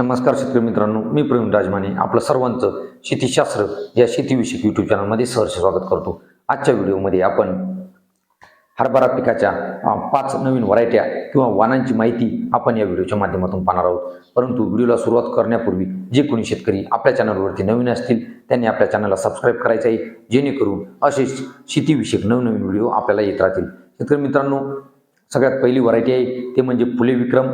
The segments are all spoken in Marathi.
नमस्कार शेतकरी मित्रांनो मी प्रवीण राजमाने आपलं सर्वांचं शेतीशास्त्र या शेतीविषयक यूट्यूब चॅनलमध्ये सहर्ष स्वागत करतो. आजच्या व्हिडिओमध्ये आपण हरभरा पिकाच्या पाच नवीन व्हरायट्या किंवा वाणांची माहिती आपण या व्हिडिओच्या माध्यमातून पाहणार आहोत. परंतु व्हिडिओला सुरुवात करण्यापूर्वी जे कोणी शेतकरी आपल्या चॅनलवरती नवीन असतील त्यांनी आपल्या चॅनलला सबस्क्राईब करायचं आहे जेणेकरून असेच शेतीविषयक नवनवीन व्हिडिओ आपल्याला येत राहतील. शेतकरी मित्रांनो सगळ्यात पहिली व्हरायटी आहे ते म्हणजे फुले विक्रम.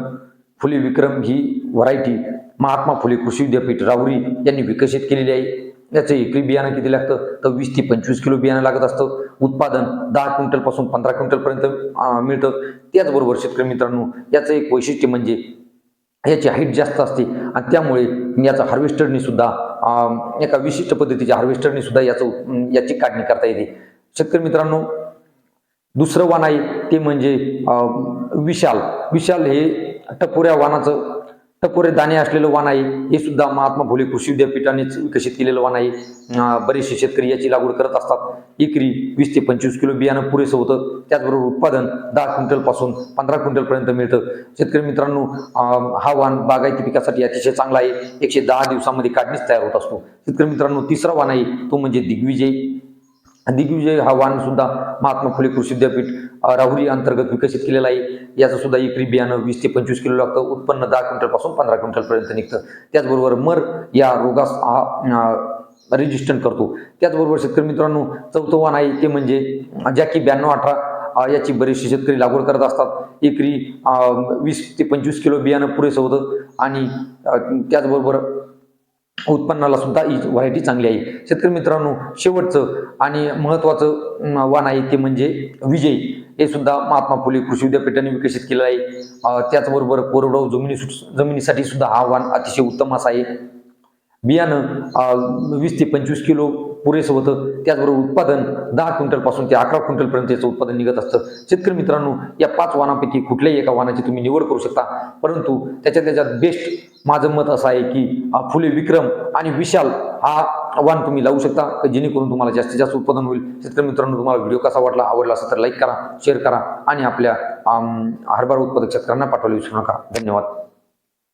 फुले विक्रम ही व्हरायटी महात्मा फुले कृषी विद्यापीठ राहुरी यांनी विकसित केलेली आहे. याचं एकरी बियाणं किती लागतं? तर वीस ते पंचवीस किलो बियाणं लागत असतं. उत्पादन दहा क्विंटलपासून पंधरा क्विंटलपर्यंत मिळतं. त्याचबरोबर शेतकरी मित्रांनो याचं एक वैशिष्ट्य म्हणजे याची हाईट जास्त असते आणि त्यामुळे याचं हार्वेस्टरनी सुद्धा एका विशिष्ट पद्धतीच्या हार्वेस्टरनी सुद्धा याचं याची काढणी करता येते. शेतकरी मित्रांनो दुसरं वाण आहे ते म्हणजे विशाल. विशाल हे टपोऱ्या वाणाचं टपोरे दाणे असलेलं वाण आहे हे सुद्धा महात्मा फुले कृषी विद्यापीठानेच विकसित केलेलं वाण आहे. बरेचसे शेतकरी याची लागवड करत असतात. एकरी वीस ते पंचवीस किलो बियाणं पुरेसं होतं. त्याचबरोबर उत्पादन दहा क्विंटलपासून पंधरा क्विंटलपर्यंत मिळतं. शेतकरी मित्रांनो हा वाण बागायती पिकासाठी अतिशय चांगला आहे. एकशे दहा दिवसामध्ये काढणीच तयार होत असतो. शेतकरी मित्रांनो तिसरा वाण आहे तो म्हणजे दिग्विजय. दिग्विजय हा वाण सुद्धा महात्मा फुले कृषी विद्यापीठ राहुरी अंतर्गत विकसित केलेला आहे. याचं सुद्धा एकरी बियाणं वीस ते पंचवीस किलो लागतं. उत्पन्न दहा क्विंटलपासून पंधरा क्विंटलपर्यंत निघतं. त्याचबरोबर मर या रोगास हा रेजिस्टंट करतो. त्याचबरोबर शेतकरी मित्रांनो चौथं वाण आहे ते म्हणजे जॅकी ब्याण्णव अठरा याची बरेचसे शेतकरी लागवड करत असतात. एकरी वीस ते पंचवीस किलो बियाणं पुरेसं होतं. आणि त्याचबरोबर उत्पन्नाला सुद्धा ही व्हरायटी चांगली आहे. शेतकरी मित्रांनो शेवटचं आणि महत्त्वाचं वाण आहे ते म्हणजे विजय. हे सुद्धा महात्मा फुले कृषी विद्यापीठाने विकसित केलं आहे. त्याचबरोबर कोरडवाहू जमिनी जमिनीसाठी सुद्धा हा वाण अतिशय उत्तम असा आहे. बियाणं वीस ते पंचवीस किलो पुरेसं होतं. त्याचबरोबर उत्पादन दहा क्विंटलपासून ते अकरा क्विंटलपर्यंत याचं उत्पादन निघत असतं. शेतकरी मित्रांनो या पाच वाहनांपैकी कुठल्याही एका वाहनाची तुम्ही निवड करू शकता. परंतु त्याच्यात त्याच्यात बेस्ट माझं मत असं आहे की फुले विक्रम आणि विशाल हा वाण तुम्ही लावू शकता. जेणेकरून तुम्हाला जास्तीत जास्त उत्पादन होईल. शेतकरी मित्रांनो तुम्हाला व्हिडिओ कसा वाटला आवडला असेल तर लाईक करा शेअर करा आणि आपल्या हरभरा उत्पादक शेतकऱ्यांना पाठवायला विसरू नका. धन्यवाद.